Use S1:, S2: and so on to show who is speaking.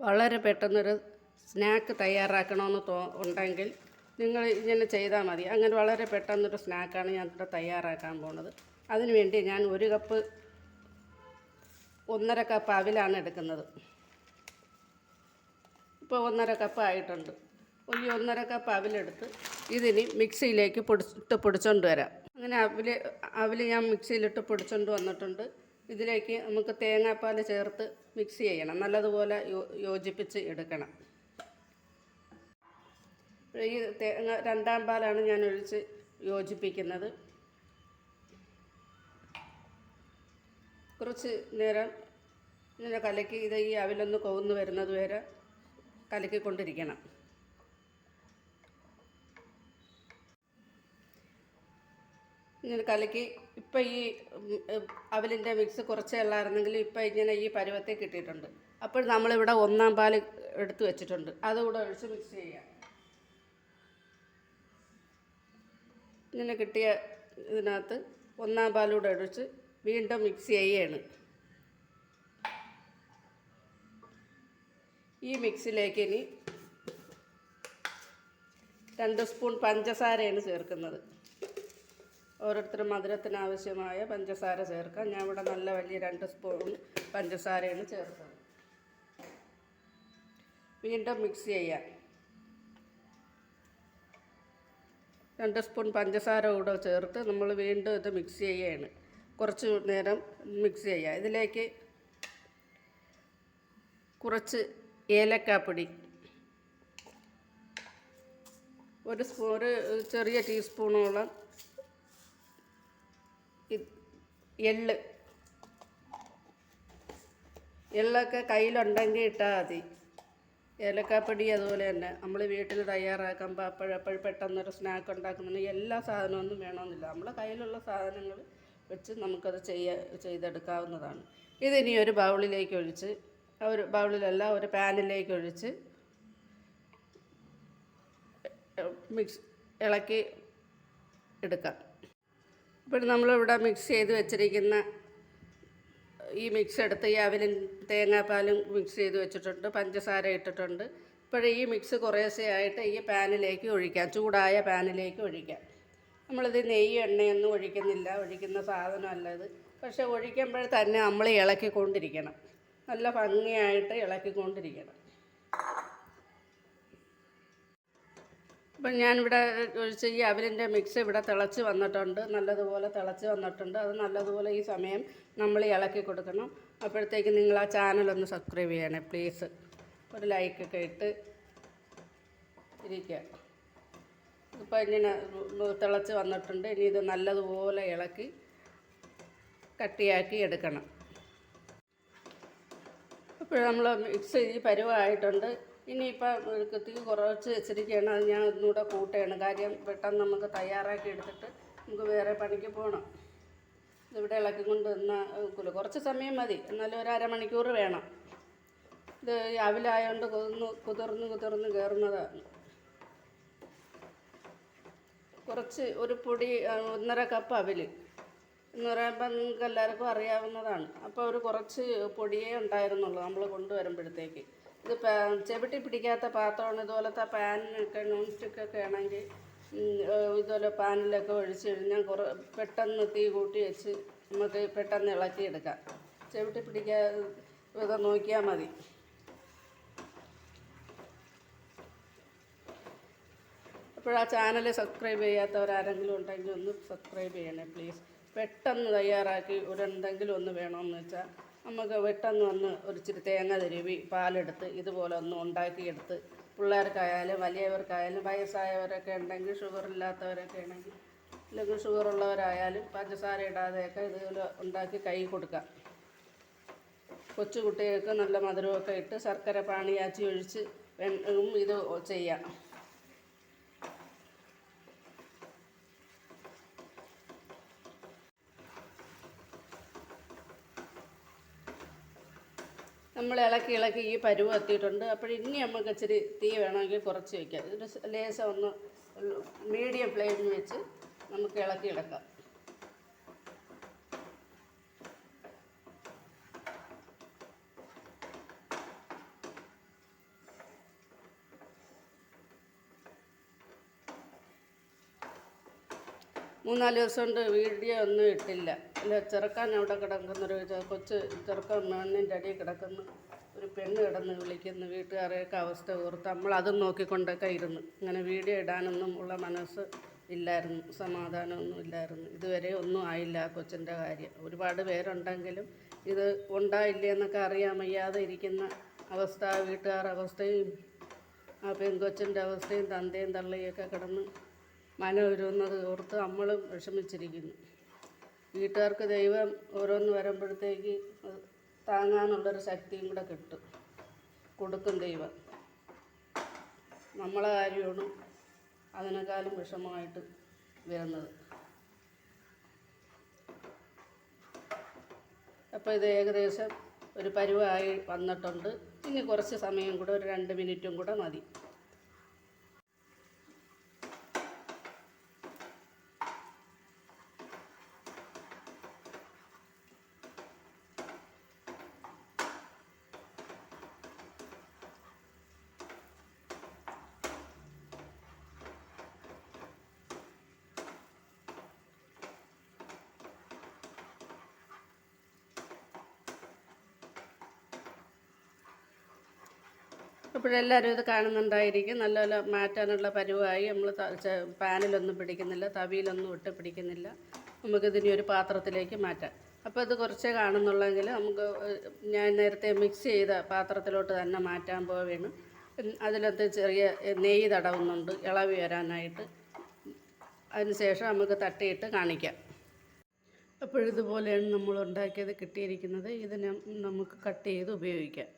S1: വളരെ പെട്ടെന്നൊരു സ്നാക്ക് തയ്യാറാക്കണമെന്ന് തോ ഉണ്ടെങ്കിൽ നിങ്ങൾ ഇങ്ങനെ ചെയ്താൽ മതി. അങ്ങനെ വളരെ പെട്ടെന്നൊരു സ്നാക്കാണ് ഞാൻ ഇവിടെ തയ്യാറാക്കാൻ പോണത്. അതിനുവേണ്ടി ഞാൻ ഒരു കപ്പ് ഒന്നര കപ്പ് അവിലാണ് എടുക്കുന്നത്. ഇപ്പോൾ ഒന്നര കപ്പ് ആയിട്ടുണ്ട്. ഈ ഒന്നര കപ്പ് അവിലെടുത്ത് ഇതിനി മിക്സിയിലേക്ക് പൊടിച്ചിട്ട് പൊടിച്ചോണ്ട് വരാം. അങ്ങനെ അവിൽ അവിൽ ഞാൻ മിക്സിയിലിട്ട് പൊടിച്ചോണ്ട് വന്നിട്ടുണ്ട്. ഇതിലേക്ക് നമുക്ക് തേങ്ങാപ്പാൽ ചേർത്ത് മിക്സ് ചെയ്യണം. നല്ലതുപോലെ യോജിപ്പിച്ച് എടുക്കണം. ഈ തേങ്ങ രണ്ടാം പാലാണ് ഞാൻ ഒഴിച്ച് യോജിപ്പിക്കുന്നത്. കുറച്ച് നേരം ഇങ്ങനെ കലക്കി ഇത് ഈ അവിലൊന്ന് കൊവുന്ന് വരുന്നത് വരെ കലക്കിക്കൊണ്ടിരിക്കണം. ഇങ്ങനെ കലക്കി. ഇപ്പം ഈ അവലിന്റെ മിക്സ് കുറച്ചേ ഉള്ളായിരുന്നെങ്കിൽ ഇപ്പം ഇങ്ങനെ ഈ പരുവത്തെ കിട്ടിയിട്ടുണ്ട്. അപ്പോൾ നമ്മളിവിടെ ഒന്നാം പാൽ എടുത്തു വെച്ചിട്ടുണ്ട്. അതുകൂടെ ഒഴിച്ച് മിക്സ് ചെയ്യാം. ഇങ്ങനെ കിട്ടിയ ഇതിനകത്ത് ഒന്നാം പാലൂടെ ഒഴിച്ച് വീണ്ടും മിക്സ് ചെയ്യാണ്. ഈ മിക്സിലേക്ക് ഇനി രണ്ട് സ്പൂൺ പഞ്ചസാരയാണ് ചേർക്കുന്നത്. ഓരോരുത്തരും മധുരത്തിന് ആവശ്യമായ പഞ്ചസാര ചേർക്കാം. ഞാൻ ഇവിടെ നല്ല വലിയ രണ്ട് സ്പൂൺ പഞ്ചസാരയാണ് ചേർത്തത്. വീണ്ടും മിക്സ് ചെയ്യാം. രണ്ട് സ്പൂൺ പഞ്ചസാര കൂടെ ചേർത്ത് നമ്മൾ വീണ്ടും ഇത് മിക്സ് ചെയ്യുകയാണ്. കുറച്ച് നേരം മിക്സ് ചെയ്യുക. ഇതിലേക്ക് കുറച്ച് ഏലക്കാപ്പൊടി. ഒരു സ്പൂ ഒരു ചെറിയ ടീസ്പൂണോളം എള്ള്. എള്ളൊക്കെ കയ്യിലുണ്ടെങ്കിൽ ഇട്ടാൽ മതി. ഏലക്കാപ്പൊടി അതുപോലെ തന്നെ. നമ്മൾ വീട്ടിൽ തയ്യാറാക്കുമ്പോൾ അപ്പോഴപ്പോഴും പെട്ടെന്നൊരു സ്നാക്ക് ഉണ്ടാക്കുന്നുണ്ടെങ്കിൽ എല്ലാ സാധനമൊന്നും വേണമെന്നില്ല. നമ്മളെ കയ്യിലുള്ള സാധനങ്ങൾ വെച്ച് നമുക്കത് ചെയ്യ ചെയ്തെടുക്കാവുന്നതാണ്. ഇതിനി ഒരു ബൗളിലേക്ക് ഒഴിച്ച് ഒരു ബൗളിലല്ല ഒരു പാനിലേക്ക് ഒഴിച്ച് മിക്സ് ഇളക്കി എടുക്കാം. ഇപ്പോൾ നമ്മളിവിടെ മിക്സ് ചെയ്ത് വെച്ചിരിക്കുന്ന ഈ മിക്സ് എടുത്ത് ഈ അവലും തേങ്ങാപ്പാലും മിക്സ് ചെയ്ത് വെച്ചിട്ടുണ്ട്. പഞ്ചസാര ഇട്ടിട്ടുണ്ട്. ഇപ്പോൾ ഈ മിക്സ് കുറേശ്ശെയായിട്ട് ഈ പാനിലേക്ക് ഒഴിക്കാം. ചൂടായ പാനിലേക്ക് ഒഴിക്കാം. നമ്മളിത് നെയ്യ് എണ്ണയൊന്നും ഒഴിക്കുന്നില്ല. ഒഴിക്കുന്ന സാധനമല്ല ഇത്. പക്ഷെ ഒഴിക്കുമ്പോൾ തന്നെ നമ്മൾ ഇളക്കിക്കൊണ്ടിരിക്കണം. നല്ല ഭംഗിയായിട്ട് ഇളക്കിക്കൊണ്ടിരിക്കണം. അപ്പം ഞാനിവിടെ ഒഴിച്ച ഈ അവലിന്റെ മിക്സ് ഇവിടെ തിളച്ച് വന്നിട്ടുണ്ട്. നല്ലതുപോലെ തിളച്ച് വന്നിട്ടുണ്ട്. അത് നല്ലതുപോലെ ഈ സമയം നമ്മൾ ഇളക്കി കൊടുക്കണം. അപ്പോഴത്തേക്ക് നിങ്ങൾ ആ ചാനലൊന്ന് സബ്സ്ക്രൈബ് ചെയ്യണേ പ്ലീസ് ഒരു ലൈക്ക് ഒക്കെ ഇട്ട് ഇരിക്കുക. ഇപ്പോൾ ഇങ്ങനെ തിളച്ച് വന്നിട്ടുണ്ട്. ഇനി ഇത് നല്ലതുപോലെ ഇളക്കി കട്ടിയാക്കി എടുക്കണം. അപ്പോൾ നമ്മൾ മിക്സ് ഈ പരുവമായിട്ടുണ്ട് ഇനിയിപ്പോൾ തീ കുറച്ച് വെച്ചിരിക്കുകയാണ്. അത് ഞാൻ ഒന്നുകൂടെ കൂട്ടുകയാണ്. കാര്യം പെട്ടെന്ന് നമുക്ക് തയ്യാറാക്കി എടുത്തിട്ട് നമുക്ക് വേറെ പണിക്ക് പോകണം. ഇതിവിടെ ഇളക്കി കൊണ്ട് നിന്നാൽ കുറച്ച് സമയം മതി. എന്നാലും ഒരു അരമണിക്കൂർ വേണം. ഇത് അവിലായതുകൊണ്ട് കുതിർന്ന് കുതിർന്ന് കുതിർന്ന് കയറുന്നതാണ് കുറച്ച് ഒരു പൊടി ഒന്നര കപ്പ് അവിൽ എന്ന് പറയുമ്പോൾ നിങ്ങൾക്ക് എല്ലാവർക്കും അറിയാവുന്നതാണ്. അപ്പോൾ ഒരു കുറച്ച് പൊടിയേ ഉണ്ടായിരുന്നുള്ളൂ നമ്മൾ കൊണ്ടുവരുമ്പോഴത്തേക്ക്. ഇത് ചെവിട്ടി പിടിക്കാത്ത പാത്രമാണ് ഇതുപോലത്തെ പാനിനൊക്കെ നോൺ സ്റ്റിക്കൊക്കെ ആണെങ്കിൽ ഇതുപോലെ പാനിലൊക്കെ ഒഴിച്ച് കഴിഞ്ഞാൽ കുറേ പെട്ടെന്ന് തീ കൂട്ടി വെച്ച് നമുക്ക് പെട്ടെന്ന് ഇളക്കിയെടുക്കാം. ചെവിട്ടി പിടിക്കാതെ നോക്കിയാൽ മതി. അപ്പോൾ ആ ചാനൽ സബ്സ്ക്രൈബ് ചെയ്യാത്തവരാരെങ്കിലും ഉണ്ടെങ്കിൽ ഒന്ന് സബ്സ്ക്രൈബ് ചെയ്യണേ പ്ലീസ്. പെട്ടെന്ന് തയ്യാറാക്കി ഒരു എന്തെങ്കിലും ഒന്ന് വേണമെന്ന് വെച്ചാൽ നമുക്ക് വെട്ടെന്ന് വന്ന് ഒരു ഇച്ചിരി തേങ്ങ തിരുവി പാലെടുത്ത് ഇതുപോലെ ഒന്ന് ഉണ്ടാക്കിയെടുത്ത് പിള്ളേർക്കായാലും വലിയവർക്കായാലും വയസ്സായവരൊക്കെ ഉണ്ടെങ്കിൽ ഷുഗർ ഇല്ലാത്തവരൊക്കെ ആണെങ്കിൽ അല്ലെങ്കിൽ ഷുഗർ ഉള്ളവരായാലും പഞ്ചസാര ഇടാതെയൊക്കെ ഇതുപോലെ ഉണ്ടാക്കി കൈ കൊടുക്കാം. കൊച്ചു കുട്ടികൾക്ക് നല്ല മധുരമൊക്കെ ഇട്ട് ശർക്കര പാണിയാച്ചി ഒഴിച്ച് ഇത് ചെയ്യാം. നമ്മൾ ഇളക്കി ഇളക്കി ഈ പരുവ് എത്തിയിട്ടുണ്ട്. അപ്പോൾ ഇനി നമുക്ക് ഇച്ചിരി തീ വേണമെങ്കിൽ കുറച്ച് വയ്ക്കാം ഒരു ലേശം ഒന്ന് മീഡിയം ഫ്ലെയിമിൽ വെച്ച് നമുക്ക് ഇളക്കി എടുക്കാം മൂന്നാൽ ദിവസം കൊണ്ട് വീഡിയോ ഒന്നും ഇട്ടില്ല. അല്ല ചെറുക്കാൻ അവിടെ കിടക്കുന്ന. ഒരു കൊച്ച് ചെറുക്കൻ മണ്ണിന്റെ അടിയിൽ കിടക്കുന്നു. ഒരു പെണ്ണ് കിടന്ന് വിളിക്കുന്നു. വീട്ടുകാരെയൊക്കെ അവസ്ഥ ഓർത്ത് നമ്മൾ അതും നോക്കിക്കൊണ്ടൊക്കെ ഇരുന്നു അങ്ങനെ വീഡിയോ ഇടാനൊന്നും ഉള്ള മനസ്സ് ഇല്ലായിരുന്നു. സമാധാനമൊന്നും ഇല്ലായിരുന്നു. ഇതുവരെ ഒന്നും ആയില്ല ആ കൊച്ചിന്റെ കാര്യം. ഒരുപാട് പേരുണ്ടെങ്കിലും ഇത് ഉണ്ടായില്ലേ എന്നൊക്കെ അറിയാൻ വയ്യാതെ ഇരിക്കുന്ന അവസ്ഥ വീട്ടുകാരുടെ അവസ്ഥയും ആ പെൺകൊച്ചിന്റെ അവസ്ഥയും തന്തയും തള്ളിയൊക്കെ കിടന്ന് മനമൊരുന്നത് ഓർത്ത് നമ്മളും വിഷമിച്ചിരിക്കുന്നു. വീട്ടുകാർക്ക് ദൈവം ഓരോന്ന് വരുമ്പോഴത്തേക്ക് താങ്ങാനുള്ളൊരു ശക്തിയും കൂടെ കിട്ടും. കൊടുക്കും ദൈവം. നമ്മളെ കാര്യമാണ് അതിനേക്കാളും വിഷമമായിട്ട് വരുന്നത്. അപ്പോൾ ഇത് ഏകദേശം ഒരു പരുവായി വന്നിട്ടുണ്ട്. ഇനി കുറച്ച് സമയം കൂടെ ഒരു രണ്ട് മിനിറ്റും കൂടെ മതി. അപ്പോഴെല്ലാവരും ഇത് കാണുന്നുണ്ടായിരിക്കും. നല്ല നല്ല മാറ്റാനുള്ള പരുവായി നമ്മൾ പാനിലൊന്നും പിടിക്കുന്നില്ല തവിയിലൊന്നും ഇട്ട് പിടിക്കുന്നില്ല. നമുക്കിതിനി ഒരു പാത്രത്തിലേക്ക് മാറ്റാം. അപ്പോൾ ഇത് കുറച്ചേ കാണുന്നുള്ളെങ്കിൽ നമുക്ക് ഞാൻ നേരത്തെ മിക്സ് ചെയ്ത പാത്രത്തിലോട്ട് തന്നെ മാറ്റാൻ പോവുകയാണ് അതിലത്തെ ചെറിയ നെയ്യ് തടവുന്നുണ്ട് ഇളവി വരാനായിട്ട്. അതിനുശേഷം നമുക്ക് തട്ടിയിട്ട് കാണിക്കാം. അപ്പോഴിതുപോലെയാണ് നമ്മൾ ഉണ്ടാക്കിയത് കിട്ടിയിരിക്കുന്നത്. ഇതിനെ നമുക്ക് കട്ട് ചെയ്ത് ഉപയോഗിക്കാം.